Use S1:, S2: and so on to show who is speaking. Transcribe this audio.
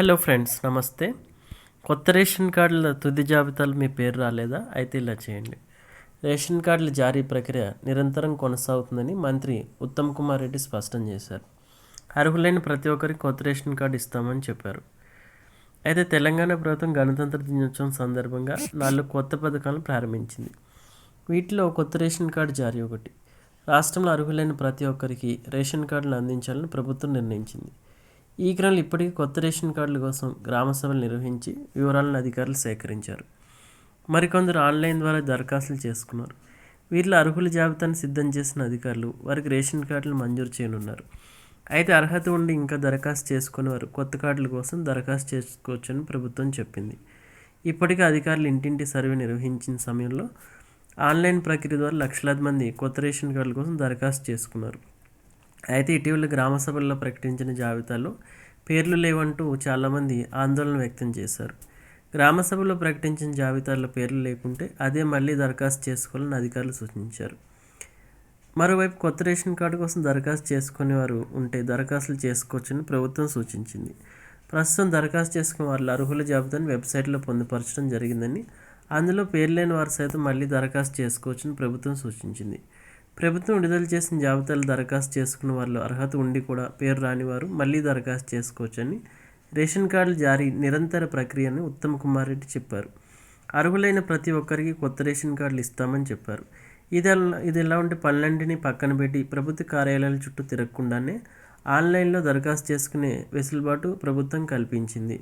S1: Hello friends నమస్తే. కొత్త ration కార్డుల తుది జాబితాలు మీ పేరు రాలేదా? అయితే ఇలా చేయండి. రేషన్ కార్డుల జారీ ప్రక్రియ నిరంతరం కొనసాగుతుందని మంత్రి ఉత్తమ్ కుమార్ రెడ్డి స్పష్టం చేశారు. అర్హులైన ప్రతి ఒక్కరికి కొత్త రేషన్ కార్డు ఇస్తామని చెప్పారు. అయితే తెలంగాణ ప్రభుత్వం గణతంత్ర దినోత్సవం సందర్భంగా నాలుగు కొత్త పథకాలను ప్రారంభించింది. వీటిలో కొత్త రేషన్ కార్డు జారీ ఒకటి. రాష్ట్రంలో అర్హులైన ప్రతి ఒక్కరికి రేషన్ కార్డులు అందించాలని ప్రభుత్వం నిర్ణయించింది. ఈ క్రమంలో ఇప్పటికీ కొత్త రేషన్ కార్డుల కోసం గ్రామ సభలు నిర్వహించి వివరాలను అధికారులు సేకరించారు. మరికొందరు ఆన్లైన్ ద్వారా దరఖాస్తులు చేసుకున్నారు. వీరిలో అర్హుల జాబితాను సిద్ధం చేసిన అధికారులు వారికి రేషన్ కార్డులు మంజూరు చేయనున్నారు. అయితే అర్హత ఉండి ఇంకా దరఖాస్తు చేసుకునేవారు కొత్త కార్డుల కోసం దరఖాస్తు చేసుకోవచ్చని ప్రభుత్వం చెప్పింది. ఇప్పటికే అధికారులు ఇంటింటి సర్వే నిర్వహించిన సమయంలో ఆన్లైన్ ప్రక్రియ ద్వారా లక్షలాది మంది కొత్త రేషన్ కార్డుల కోసం దరఖాస్తు చేసుకున్నారు. అయితే ఇటీవల గ్రామ సభల్లో ప్రకటించిన జాబితాలో పేర్లు లేవంటూ చాలామంది ఆందోళన వ్యక్తం చేశారు. గ్రామ సభలో ప్రకటించిన జాబితాలో పేర్లు లేకుంటే అదే మళ్ళీ దరఖాస్తు చేసుకోవాలని అధికారులు సూచించారు. మరోవైపు కొత్త రేషన్ కార్డు కోసం దరఖాస్తు చేసుకునేవారు ఉంటే దరఖాస్తులు చేసుకోవచ్చని ప్రభుత్వం సూచించింది. ప్రస్తుతం దరఖాస్తు చేసుకున్న వారి అర్హుల జాబితాను వెబ్సైట్లో పొందుపరచడం జరిగిందని అందులో పేరు లేని వారు సైతం మళ్ళీ దరఖాస్తు చేసుకోవచ్చని ప్రభుత్వం సూచించింది. ప్రభుత్వం విడుదల చేసిన జాబితాలు దరఖాస్తు చేసుకున్న వాళ్ళు అర్హత ఉండి కూడా పేరు రాని వారు మళ్ళీ దరఖాస్తు చేసుకోవచ్చని రేషన్ కార్డులు జారీ నిరంతర ప్రక్రియని ఉత్తమ్ కుమార్ రెడ్డి చెప్పారు. అర్హులైన ప్రతి ఒక్కరికి కొత్త రేషన్ కార్డులు ఇస్తామని చెప్పారు. ఇది ఇది ఎలా ఉంటే పనులన్నింటినీ పక్కన పెట్టి ప్రభుత్వ కార్యాలయాల చుట్టూ తిరగకుండానే ఆన్లైన్లో దరఖాస్తు చేసుకునే వెసులుబాటు ప్రభుత్వం కల్పించింది.